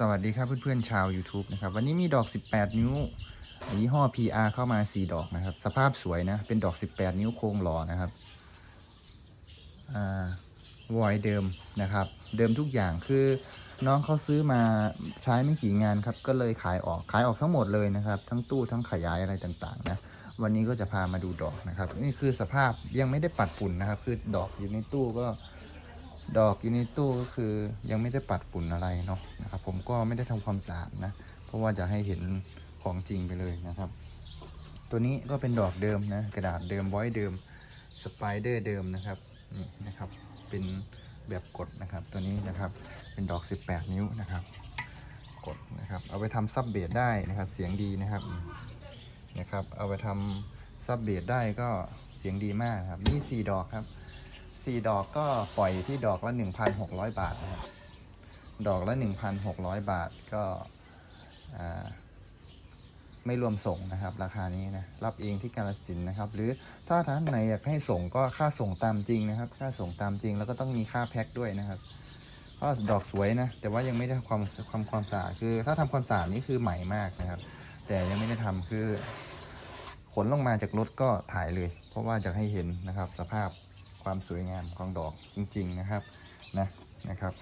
สวัสดีครับเพื่อนๆชาว YouTube นะครับ วันนี้มีดอก 18 นิ้วยี่ห้อ PR เข้ามา 4 ดอกนะครับ สภาพสวยนะ เป็นดอก 18 นิ้วโครงหล่อนะครับอ่าวอยเดิมนะครับ เดิมทุกอย่างคือน้องเขาซื้อมาใช้ไม่กี่งานครับ ก็เลยขายออกขายออกทั้งหมดเลยนะครับ ทั้งตู้ทั้งขยายอะไรต่างๆนะวันนี้ก็จะพามาดูดอกนะครับ นี่คือสภาพยังไม่ได้ปัดฝุ่นนะครับ คือดอกอยู่ในตู้ก็ ดอกอยู่ในตู้ก็คือยังไม่ได้ปัดฝุ่นอะไรเนาะนะครับ ผมก็ไม่ได้ทำความสะอาดนะ เพราะว่าจะให้เห็นของจริงไปเลยนะครับ ตัวนี้ก็เป็นดอกเดิมนะ กระดาษเดิมไว้เดิมสไปเดอร์เดิมนะครับนี่นะครับ เป็นแบบกดนะครับ ตัวนี้นะครับเป็นดอก 18 นิ้วนะครับ กดนะครับ เอาไปทำซับเบสได้นะครับ เสียงดีนะครับนะครับ เอาไปทำซับเบสได้ก็เสียงดีมากครับนี่4ดอกครับ สี่ดอกก็ปล่อยที่ดอกละ 1,600 บาทนะครับดอกละ 1,600 บาทก็อ่าไม่รวมส่งนะครับ ราคานี้นะรับเองที่กาลสินนะครับ หรือถ้าท่านไหนอยากให้ส่งก็ค่าส่งตามจริงนะครับ ค่าส่งตามจริงแล้วก็ต้องมีค่าแพ็คด้วยนะครับก็ดอกสวยนะ แต่ว่ายังไม่ได้ความความความสะอาดคือ ถ้าทำความสะอาดนี่คือใหม่มากนะครับ แต่ยังไม่ได้ทำคือขนลงมาจากรถก็ถ่ายเลย เพราะว่าจะให้เห็นนะครับสภาพ ความสวยงามของดอกจริง ๆนะครับนะนะครับ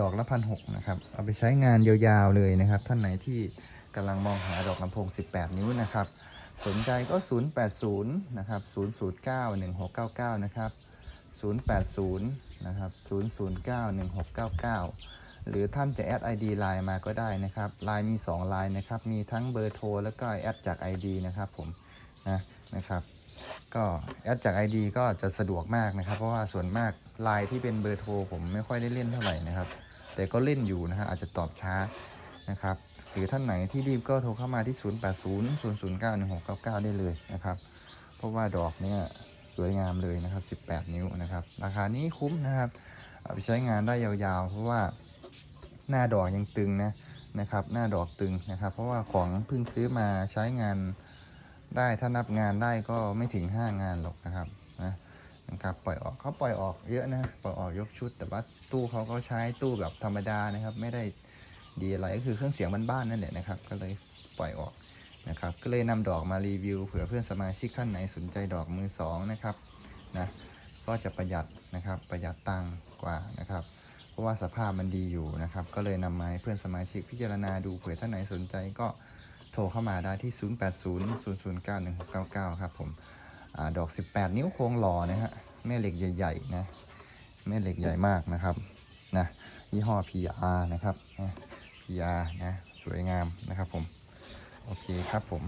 ดอกละพันหกนะครับเอาไปใช้งานยาวๆเลยนะครับ ท่านไหนที่กำลังมองหาดอกลำโพง 18 นิ้วนะครับ สนใจก็ 080 นะครับ 009 1699 นะครับ 080 นะครับ 009 1699 หรือท่านจะแอด ID ไลน์มาก็ได้นะครับไลน์มี 2 ไลน์นะครับ มีทั้งเบอร์โทร แล้วก็แอดจาก ID นะครับผม นะนะครับ ก็แอดจาก ID ก็จะสะดวกมากนะครับ เพราะว่าส่วนมากไลน์ที่เป็นเบอร์โทรผมไม่ค่อยได้เล่นเท่าไหร่นะครับ แต่ก็เล่นอยู่นะฮะอาจจะตอบช้านะครับหรือท่านไหนที่รีบก็โทรเข้ามาที่ 0 8 0 0 0 9 1 6 9 9 ได้เลยนะครับ เพราะว่าดอกเนี่ยสวยงามเลยนะครับ 18 นิ้วนะครับ ราคานี้คุ้มนะครับเอาไปใช้งานได้ยาวๆ เพราะว่าหน้าดอกยังตึงนะนะครับ หน้าดอกตึงนะครับ เพราะว่าของเพิ่งซื้อมาใช้งาน ได้ถ้านับงานได้ก็ไม่ถึง 5 งานหรอกนะครับนะนะครับปล่อยออกเขาปล่อยออกเยอะนะปล่อยออกยกชุด แต่ว่าตู้เขาก็ใช้ตู้แบบธรรมดานะครับ ไม่ได้ดีอะไรก็คือเครื่องเสียงบ้านๆนั่นแหละนะครับ ก็เลยปล่อยออกนะครับ ก็เลยนำดอกมารีวิวเผื่อเพื่อนสมาชิกท่านไหนสนใจดอกมือสองนะครับนะก็จะประหยัดนะครับประหยัดตังกว่านะครับ เพราะว่าสภาพมันดีอยู่นะครับ ก็เลยนำมาให้เพื่อนสมาชิกพิจารณาดูเผื่อท่านไหนสนใจก็ โทรเข้ามาได้ที่ 0800091699 ครับผมอดอก 18 นิ้วโค้งหล่อนะฮะแม่เหล็กใหญ่ๆนะแม่เหล็กใหญ่มากนะครับนะยี่ห้อ PR นะครับนะ PR นะสวยงามนะครับผม โอเคครับผม